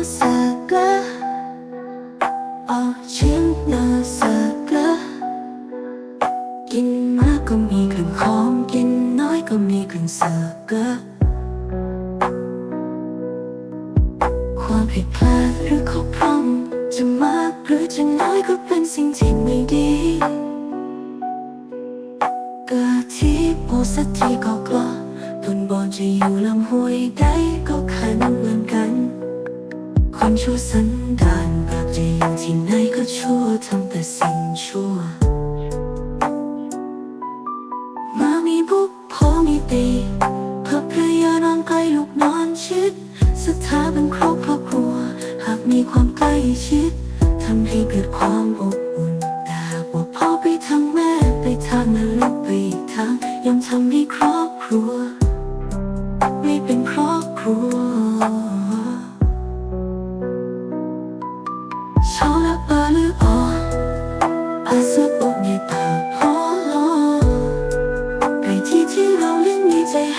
Och då nasagla Ochimna sakla กินมากก็มีกลิ่นหอมกินน้อยก็มีกลิ่นเสกะความผิดพลาดหรือข้บพร่องจะมากหรือจะน้อยก็เป็นสิ่งที่ไม่ดีเกิดที่โอสักที่ก็กลัวตนบอนจะอยู่ลำห้วยใดก็ คนชั่วสันดานแบบจะอยู่ที่ไหนก็ชั่วทำแต่สิ่งชั่ว มามีบุกพอมีตีเพื่อภรรยานอนใกล้ลูกนอนชิด สถาบันครอบครัว หากมีความใกล้ชิดทำให้เกิดความอบอุ่น แต่หากว่าพ่อไปทางแม่ไปทางนั้นลูกไปอีกทางย่อมทำให้ครอบครัว ไม่เป็นครอบครัว ชอบและปาลืออออาสะบกในตาพอลอไปที่ที่เราเล่นมีใจใ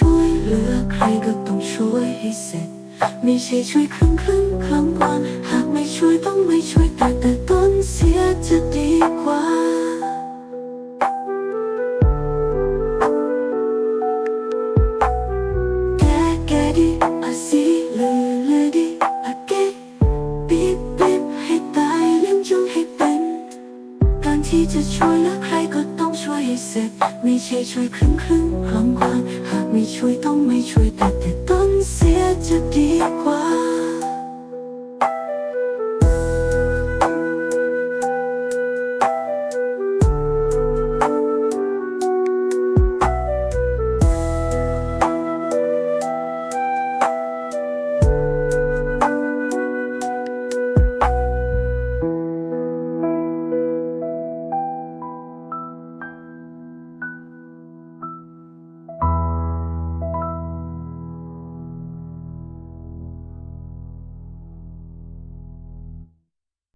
ช่วยเหลือใครก็ต้องช่วยให้เสร็จ ไม่ใช่ช่วยครึ่งครึ่งครั้งก่อนหากไม่ช่วยต้องไม่ช่วยแต่แต่ต้นเสียจะดีกว่า แกแกดีอาซีลือลือดีอาเกปีบปีบให้ตายเลี้ยงจงให้เป็น การที่จะช่วยเหลือใครก็ต้องช่วยให้เสร็จ ไม่ใช่ช่วยครึ่งครึ่งครั้งก่อนหาก ไม่ช่วยต้องไม่ช่วยแต่แต่ต้นเสียจะดีกว่า